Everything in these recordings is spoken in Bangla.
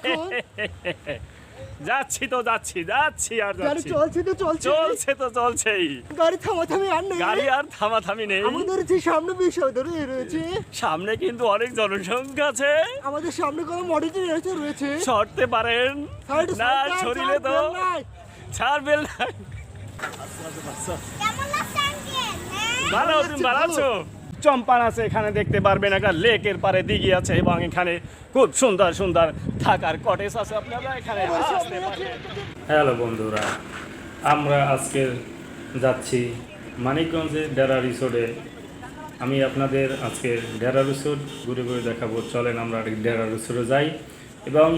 এখন? যাচ্ছি তো যাচ্ছি যাচ্ছি আর গাড়ি যাচ্ছি। চলছে তো চলছে। চলছে তো চলছেই। গাড়ি থামাথামি আর নেই। গাড়ি আর থামাথামি নেই। আমাদের যে সামনে বিষয় ধরে রয়েছে। সামনে কিন্তু অনেক জনসংখ্যা আছে। আমাদের সামনে কোনো মডিটি রয়েছে রয়েছে। সরতে পারেন। সাইডে না সাইডে সরিলে তো সাইডে নাই। ছাড়বেন না। কেমন লাগছে আঙ্কেল? হ্যাঁ? ভালো তুমি ভালো। আছো? চম্পান আছে, এখানে দেখতে পারবেন একটা লেকের পারে দিঘি আছে এবং এখানে খুব সুন্দর সুন্দর থাকার কটেজ আছে। আপনারা এখানে হ্যালো বন্ধুরা, আমরা আজকে যাচ্ছি মানিকগঞ্জে ডেরা রিসোর্টে। আমি আপনাদের আজকে ডেরা রিসোর্ট ঘুরে ঘুরে দেখাবো। চলেন আমরা ডেরা রিসোর্টে যাই এবং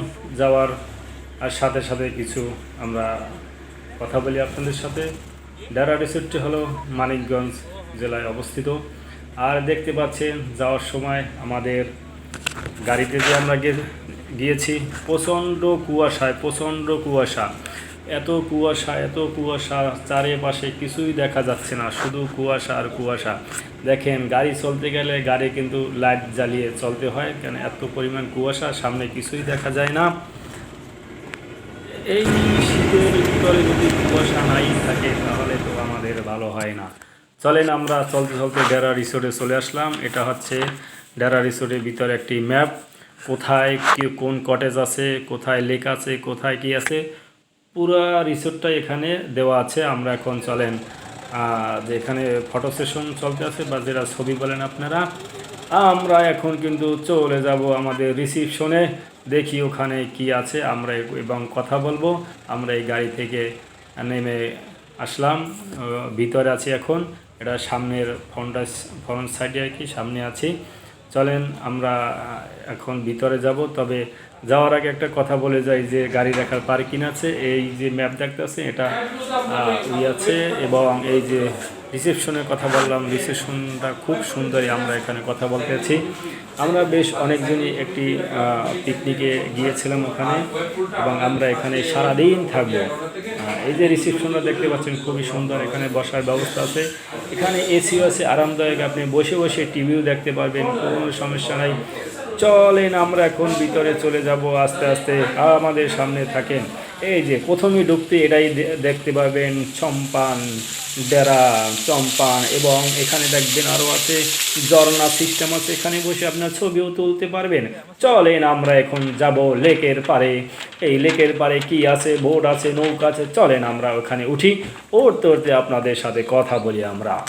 যাওয়ার আর সাথে সাথে কিছু আমরা কথা বলি আপনাদের সাথে। ডেরা রিসোর্টটি হলো মানিকগঞ্জ জেলায় অবস্থিত। আর দেখতে পাচ্ছেন, যাওয়ার সময় আমাদের গাড়িতে যে আমরা গিয়েছি, প্রচণ্ড কুয়াশায়, প্রচণ্ড কুয়াশা। এত কুয়াশা এত কুয়াশা, চারিপাশে কিছুই দেখা যাচ্ছে না, শুধু কুয়াশা আর কুয়াশা। দেখেন, গাড়ি চলতে গেলে গাড়ি কিন্তু লাইট জ্বালিয়ে চলতে হয়, কেন এত পরিমাণ কুয়াশা, সামনে কিছুই দেখা যায় না। এই শীতের ভিতরে যদি কুয়াশা নাই থাকে, তাহলে তো আমাদের ভালো হয় না। চলেন আমরা চলতে চলতে ডেরা রিসোর্টে চলে আসলাম। এটা হচ্ছে ডেরা রিসোর্টের ভিতরে একটি ম্যাপ। কোথায় কি, কোন কটেজ আছে, কোথায় লেক আছে, কোথায় কি আছে, পুরো রিসোর্টটা এখানে দেওয়া আছে। আমরা এখন চলেন যে এখানে ফটো সেশন চলতে আছে বা যেটা ছবি বলেন আপনারা। আমরা এখন কিন্তু চলে যাব আমাদের রিসিপশনে দেখি ওখানে কি আছে, আমরা এবং কথা বলব। আমরা এই গাড়ি থেকে নেমে আসলাম ভিতরে আছি এখন। এটা সামনের ফ্রন্ট ফ্রন্ট সাইডে আর কি, সামনে আছি। চলেন আমরা এখন ভিতরে যাব। তবে যাওয়ার আগে একটা কথা বলে যাই যে গাড়ি রাখার পার্কিং আছে। এই যে ম্যাপ দেখতে আছে এটা ই আছে। এবং এই যে রিসেপশনের কথা বললাম রিসেপশনটা খুব সুন্দরই আমরা এখানে কথা বলতে আছি আমরা বেশ অনেকজনই একটি পিকনিকে গিয়েছিলাম ওখানে। এবং আমরা এখানে সারাদিন থাকব। এই যে রিসেপশনটা দেখতে পাচ্ছেন, খুবই সুন্দর, এখানে বসার ব্যবস্থা আছে। এখানে এসিও আছে, আরামদায়ক, আপনি বসে বসে টিভিও দেখতে পারবেন, কোনো সমস্যা নাই। চলেন আমরা এখন ভিতরে চলে যাব, আস্তে আস্তে আমাদের সামনে থাকেন। এই যে, প্রথমে ঢুকতে এটাই দেখতে পাবেন চম্পান। ডেরা চম্পান এবং এখানে দেখবেন আরও আছে, ঝর্ণা সিস্টেম আছে। এখানে বসে আপনার ছবিও তুলতে পারবেন। চলেন আমরা এখন যাব লেকের পারে এই লেকের পারে কি আছে? বোট আছে, নৌকা আছে। চলেন আমরা ওখানে উঠি। উঠতে উঠতে আপনাদের সাথে কথা বলি আমরা।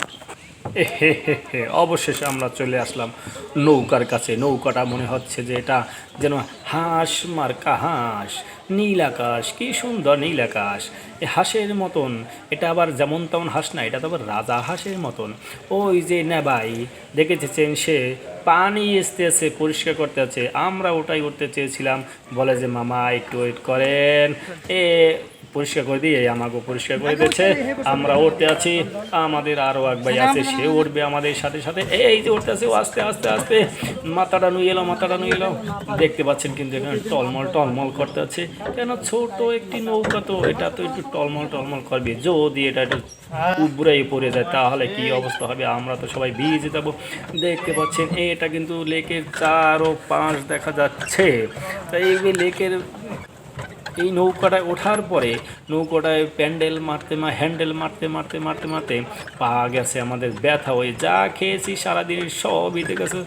হে হে অবশেষে আমরা চলে আসলাম নৌকার কাছে। নৌকাটা মনে হচ্ছে যে এটা যেন হাঁস মার্কা হাঁস। নীল আকাশ, কি সুন্দর নীল আকাশ। এ হাঁসের মতন। এটা আবার যেমন তেমন হাঁস না, এটা তো আবার রাজা হাঁসের মতন। ওই যে নেবাই, দেখেছেন সে? পানি আসতে আছে পরিষ্কার করতে আছে। আমরা ওটাই উঠতে চেয়েছিলাম। বলে যে, মামা, একটু ওয়েট করেন। এ পরিষ্কার করে দিয়ে আমাকে পরিষ্কার করে দিচ্ছে আমরা উঠতে আছি। আমাদের আরও এক ভাই আছে সে উঠবে আমাদের সাথে সাথে। এই যে উঠতে আছে আস্তে আস্তে আস্তে। মাথাটা নুয়ে এলো মাথাটা নুয়ে এলো। দেখতে পাচ্ছেন কিন্তু এখানে টলমল টলমল করতে আছে। কেন? ছোট একটি নৌকা তো এটা তো একটু টলমল টলমল করবে। যদি এটা একটু উবড়াই পড়ে যায় তাহলে কি অবস্থা হবে? আমরা তো সবাই ভিজে যাব। দেখতে পাচ্ছেন এটা কিন্তু লেকের চার ও পাঁচ দেখা যাচ্ছে। তাই এই লেকের এই নৌকাটায় ওঠার পরে নৌকাটায় প্যান্ডেল মারতে মা, হ্যান্ডেল মারতে মারতে মারতে মারতে পা গেছে আমাদের, ব্যথা হয়ে যা খেয়েছি সারাদিনের সবই গেছে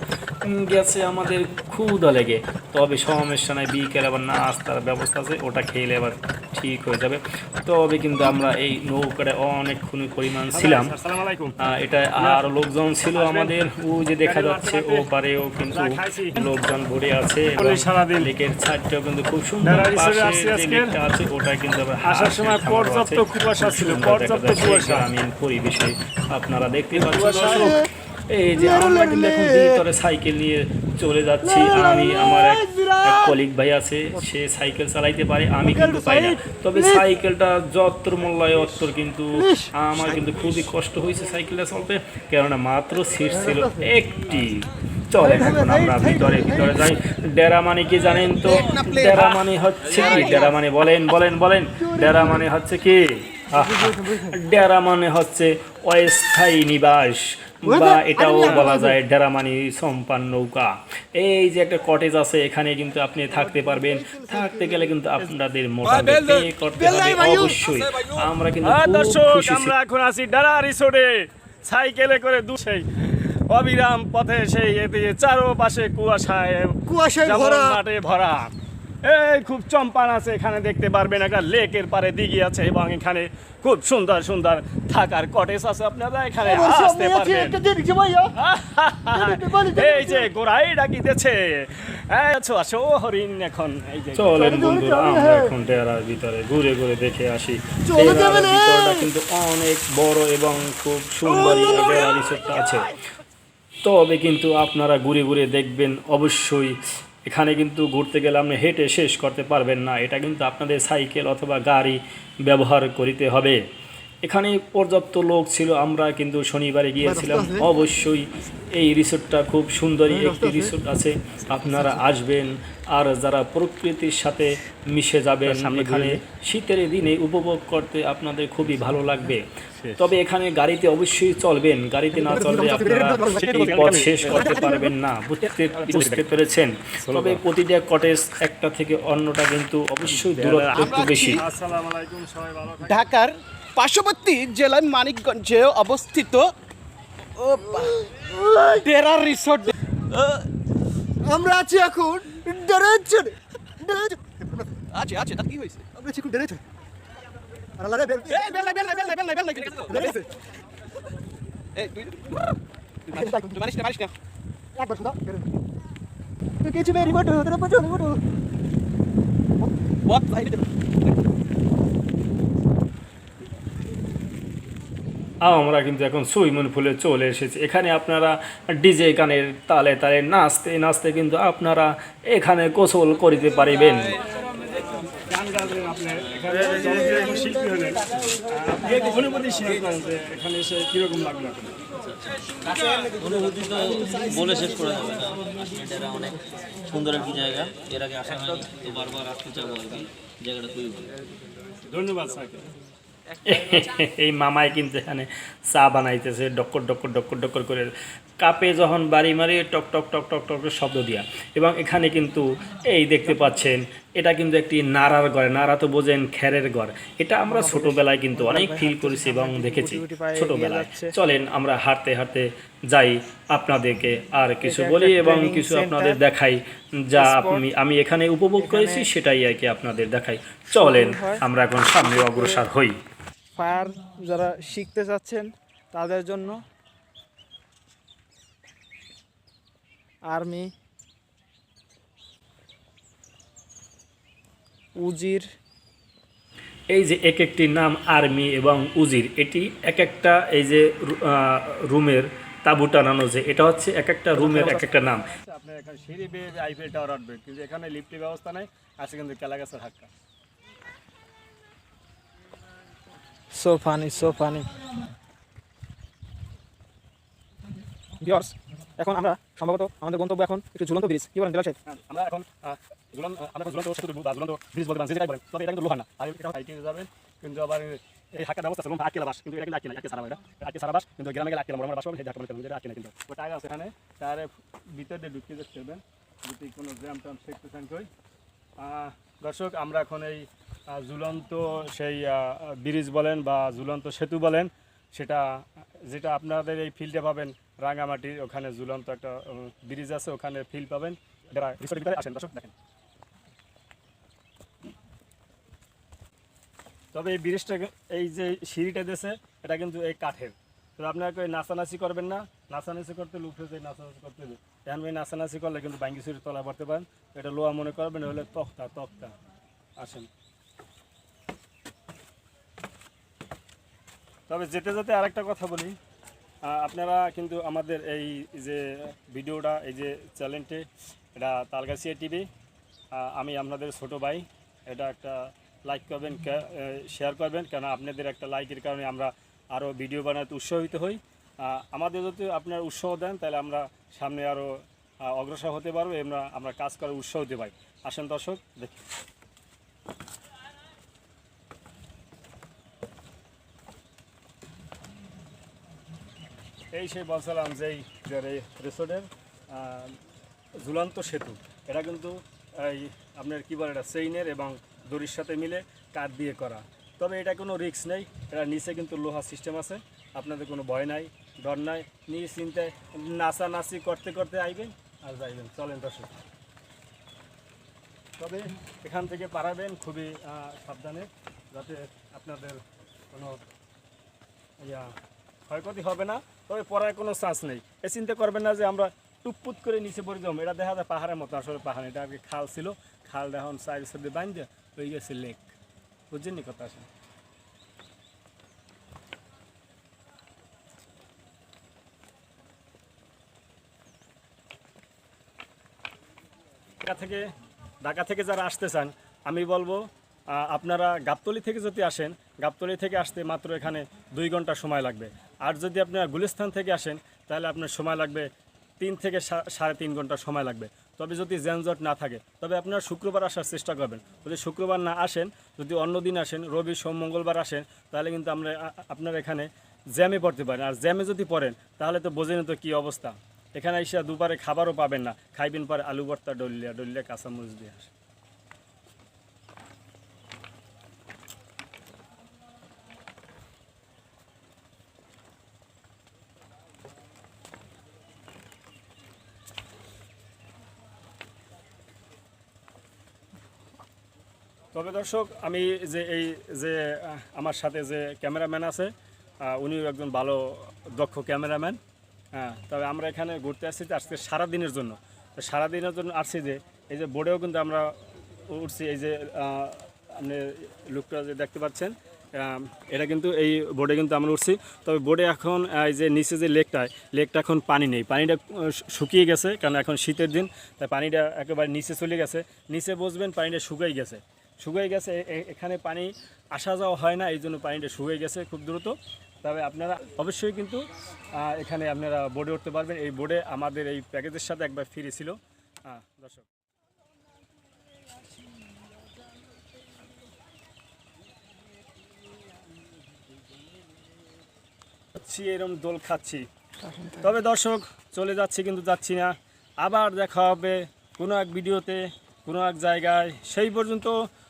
গেছে আমাদের ক্ষুদা লেগে। তবে সমস্যা নাই, বিকেল আবার নাস্তার ব্যবস্থা আছে, ওটা খেলে আবার ঠিক হয়ে যাবে। তবে কিন্তু আমরা এই নৌকাটায় অনেকক্ষণ পরিমাণ ছিলাম। এটা আর লোকজন ছিল আমাদের। ও যে দেখা যাচ্ছে ও পারেও কিন্তু লোকজন ভরে আছে সারাদিন। লেকের ছাদটাও কিন্তু খুব সুন্দর আছে ওটা কিন্তু আসার সময় পর্যাপ্ত কুয়াশা ছিল, পর্যাপ্ত কুয়াশা। গ্রামীণ পরিবেশে। আপনারা দেখতে পাচ্ছেন এই যে আমরা কিন্তু এখন ভিতরে সাইকেল নিয়ে চলে যাচ্ছি। আমি আমার এক কলিগ ভাই আছে সে সাইকেল চালাইতে পারে আমি কিন্তু পাই না। তবে সাইকেলটা যত্র মূল্যায় অত্তর কিন্তু আমার কিন্তু খুবই কষ্ট হয়েছে সাইকেলটা চলতে। কেননা মাত্র সিট ছিল একটি। চলে এখন আমরা ভিতরে ভিতরে যাই। ডেরা মানে কি জানেন তো? ডেরা মানে হচ্ছে কি? ডেরা মানে বলেন বলেন বলেন। ডেরা মানে হচ্ছে কি? ডেরা মানে হচ্ছে অস্থায়ী নিবাস। বা এটাও বলা যায় ডেরামানি সম্পান নৌকা। এই যে একটা কটেজ আছে এখানে কিন্তু আপনি থাকতে পারবেন। থাকতে গেলে কিন্তু আপনাদের মোটামুটি pay করতে হবে অবশ্যই। আমরা কিন্তু দর্শক আমরা এখন আছি ডানা রিসোর্টে। সাইকেলে করে দু সেই অবিরাম পথে সেই এদিকে চারোপাশে কুয়াশায় কুয়াশায় যেমন ভরা মাঠে ভরা। এই খুব চম্পান আছে এখানে দেখতে পারবেন একটা লেকের পারে দিঘি আছে এবং এখানে খুব সুন্দর সুন্দর থাকার কটেজ আছে। আপনারা এখানে আসতে পারবেন। এই যে গোড়াই ডাকিতেছে এই আসো হরিণ এখন এই যে চলেন বন্ধুরা আমরা। এখন ডেরার ভিতরে ঘুরে ঘুরে দেখে আসি। ভিতরটা কিন্তু অনেক বড় এবং খুব সুন্দর ডেরা রিসোর্টটা আছে। তবে কিন্তু আপনারা ঘুরে ঘুরে দেখবেন অবশ্যই এখানে কিন্তু ঘুরতে গেলে আপনি হেঁটে শেষ করতে পারবেন না। এটা কিন্তু আপনাদের সাইকেল অথবা গাড়ি ব্যবহার করিতে হবে। এখানে পর্যাপ্ত লোক ছিল আমরা কিন্তু শনিবারে গিয়েছিলাম। অবশ্যই এই রিসোর্টটা খুব সুন্দরী একটি রিসোর্ট আছে। আপনারা আসবেন আর যারা প্রকৃতির সাথে মিশে যাবেন এখানে শীতের দিনে উপভোগ করতে আপনাদের খুবই ভালো লাগবে। তবে এখানে গাড়িতে অবশ্যই চলবেন। গাড়িতে না চললে আপনারা এই পথ শেষ করতে পারবেন না। বুঝতে বুঝতে পেরেছেন। তবে প্রতিটা কটেজ একটা থেকে অন্যটা কিন্তু অবশ্যই দূরত্ব একটু বেশি। আসসালামু আলাইকুম সবাই ভালো থাকবেন। ঢাকার পার্শ্ববর্তী জেলার মানিকগঞ্জে অবস্থিত টেরা রিসোর্ট আমরা আছি এখন ডেরেছন আছে আছে তার কি হয়েছে আমরা আছি এখন ডেরেছন আর আল্লাহ রে, বেল- এই বেল নাই বেল নাই বেল নাই বেল নাই বেল নাই বেল নাই এই তুই তুই মারিস না মারিস না একবার শুধু ডেরেছন। তুই কিছু মেরি বটো তোরা পচো বটো বত ভাই আমরা কিন্তু এখন সুইমন ফুলে চলে এসেছি। এখানে আপনারা ডিজে গানের তালে তালে নাচতে নাচতে কিন্তু আপনারা এখানে গোসল করিতে পারিবেন। ধন্যবাদ স্যারকে এই মামাই কিন্তু এখানে চা বানাইতেছে ডক্কর ডক্কর ডক্কর ডক্কর করে কাপে যখন বাড়ি মারি টক টক টক টক টক শব্দ দিয়া। এবং এখানে কিন্তু এই দেখতে পাচ্ছেন এটা কিন্তু একটি নাড়ার ঘর। নাড়া তো বোঝেন খ্যারের ঘর। এটা আমরা ছোটবেলায় কিন্তু অনেক ফিল করেছি এবং দেখেছি ছোটবেলায়। চলেন আমরা হাঁটতে হাঁটতে যাই আপনাদেরকে আর কিছু বলি এবং কিছু আপনাদের দেখাই যা আমি আমি এখানে উপভোগ করেছি সেটাই আর কি আপনাদের দেখাই। চলেন আমরা এখন সামনে অগ্রসর হই। ফায়ার যারা শিখতে চাচ্ছেন তাদের জন্য আর্মি উজির। এই যে এক একটি নাম আর্মি এবং উজির এটি এক একটা এই যে রুমের তাঁবু টানানো যে এটা হচ্ছে এক একটা রুমের এক একটা নাম। আপনি এখানে সিঁড়ি বেয়ে আইফেল টাওয়ার উঠবেন কিন্তু এখানে লিফটের ব্যবস্থা নাই আছে কিন্তু কেলাগাছের হাক্কা। So funny so funny viewers এখন আমরা সম্ভবত আমাদের গন্তব্য এখন একটু ঝুলন্ত ব্রিজ। কি বলেন দিলা সাহেব? হ্যাঁ, আমরা এখন আহ, ঝুলন্ত আমরা ঝুলন্ত সেতু বা ঝুলন্ত ব্রিজ বলতে পারেন যে যাই বলেন তবে এটা কিন্তু লোহা না। আর এটা হাইটে যাবেন কিন্তু আবার এই হাক্কা ব্যবস্থা আছে আটকে বাস কিন্তু এটা কিন্তু আটকে না আটকে সারা এটা আটকে সারা বাস কিন্তু গ্রামে গেলে আটকে না আমরা বাস পাবেন সেই ঢাকা মানে আটকে না কিন্তু। ওটা আগে আছে এখানে তার ভিতরে ঢুকে দেখতে পারবেন যদি কোনো জ্যাম ট্যাম দেখতে চান কই আহ, দর্শক আমরা এখন এই ঝুলন্ত সেই ব্রিজ বলেন বা ঝুলন্ত সেতু বলেন, সেটা, যেটা আপনাদের এই ফিল্ডে পাবেন, রাঙামাটির ওখানে ঝুলন্ত একটা ব্রিজ আছে, ওখানে ফিল্ড পাবেন। আসেন দেখেন। তবে এই ব্রিজটা এই যে সিঁড়িটা দিয়েছে, এটা কিন্তু এই কাঠের। তো আপনাকে ওই নাচানাচি করবেন না। নাচানাচি করতে লুফে যে নাচানাচি করতে এখন ওই নাচানাচি করলে কিন্তু বাঙ্গি সিঁড়ি তলা পড়তে পারেন। এটা লোহা মনে করবেন, হলে তক্তা তক্তা। আসেন। তবে যেতে যেতে আরেকটা কথা বলি। আপনারা কিন্তু আমাদের এই যে ভিডিওটা, এই যে চ্যানেলটি, এটা তালগাছিয়া টিভি। আমি আপনাদের ছোট ভাই, এটা একটা লাইক করবেন শেয়ার করবেন কেন আপনাদের একটা লাইকের কারণে আমরা আরও ভিডিও বানাতে উৎসাহিত হই। আমাদের যদি আপনারা উৎসাহ দেন, তাহলে আমরা সামনে আরও অগ্রসর হতে পারব, আমরা আমরা কাজ করার উৎসাহ দিতে পারি। আসেন দর্শক, দেখি। এই সেই বলছিলাম যে এই রিসোর্টের ঝুলন্ত সেতু, এটা কিন্তু এই আপনার কী বলে এটা সেইনের এবং দড়ির সাথে মিলে কাঠ দিয়ে করা। তবে এটা কোনো রিস্ক নেই, এটা নিচে কিন্তু লোহা সিস্টেম আছে, আপনাদের কোনো ভয় নাই, ডর নাই নিজ চিন্তায় নাচানাচি করতে করতে আইবেন আর যাইবেন। চলেন দর্শক। তবে এখান থেকে পারাবেন খুবই সাবধানে, যাতে আপনাদের কোনো ইয়া ক্ষয়ক্ষতি হবে না। তবে পড়ার কোনো চান্স নেই। এ চিন্তা করবেন না যে আমরা টুকপুত করে নিচে পড়ে যাব। এটা দেখা যায় পাহাড়ের মতো, আসলে পাহাড়। এটা আগে খাল ছিল। খাল এখন সাইড সাইডে বাঁধে হয়ে গেছে লেক। বুঝছেন কথা ঢাকা থেকে ঢাকা থেকে যারা আসতে চান, আমি বলব আপনারা গাবতলি থেকে যদি আসেন, গাবতলি থেকে আসতে মাত্র এখানে দুই ঘণ্টা সময় লাগবে। আর যদি আপনারা গুলিস্তান থেকে আসেন, তাহলে আপনার সময় লাগবে তিন থেকে সাড়ে তিন ঘণ্টা সময় লাগবে। তবে যদি যানজট না থাকে, তবে আপনারা শুক্রবার আসার চেষ্টা করবেন। যদি শুক্রবার না আসেন, যদি অন্য দিন আসেন, রবি, সোম, মঙ্গলবার আসেন, তাহলে কিন্তু আমরা আপনার এখানে জ্যামে পড়তে পারেন। আর জ্যামে যদি পড়েন, তাহলে তো বোঝেন তো কী অবস্থা। এখানে এসে দুপারে খাবারও পাবেন না। খাইবেন পরে আলু ভর্তা, ডলিয়া ডলিয়া, কাঁচামরিচ দিয়ে আসে তবে দর্শক, আমি যে এই যে আমার সাথে যে ক্যামেরাম্যান আছে উনিও একজন ভালো, দক্ষ ক্যামেরাম্যান। হ্যাঁ তবে আমরা এখানে ঘুরতে আসছি আজকে সারাদিনের জন্য। তো সারাদিনের জন্য আসছি যে, এই যে বোর্ডেও কিন্তু আমরা উঠছি, এই যে আপনি লুকটা যে দেখতে পাচ্ছেন এটা কিন্তু এই বোর্ডে কিন্তু আমরা উঠছি। তবে বোর্ডে এখন এই যে নিচে যে লেকটায় লেকটা এখন পানি নেই। পানিটা শুকিয়ে গেছে, কারণ এখন শীতের দিন, তাই পানিটা একেবারে নিচে চলে গেছে। নিচে বসবেন, পানিটা শুকাই গেছে। শুকিয়ে গেছে এখানে পানি আসা যাওয়া হয় না, এই জন্য পানিটা শুকিয়ে গেছে খুব দ্রুত। তবে আপনারা অবশ্যই কিন্তু এখানে আপনারা বোর্ডে উঠতে পারবেন। এই বোর্ডে আমাদের এই প্যাকেজের সাথে একবার ফ্রি ছিল। দর্শক। খাচ্ছি এরকম দোল খাচ্ছি। তবে দর্শক, চলে যাচ্ছি কিন্তু যাচ্ছি না। আবার দেখা হবে কোনো এক ভিডিওতে কোনো এক জায়গায়। সেই পর্যন্ত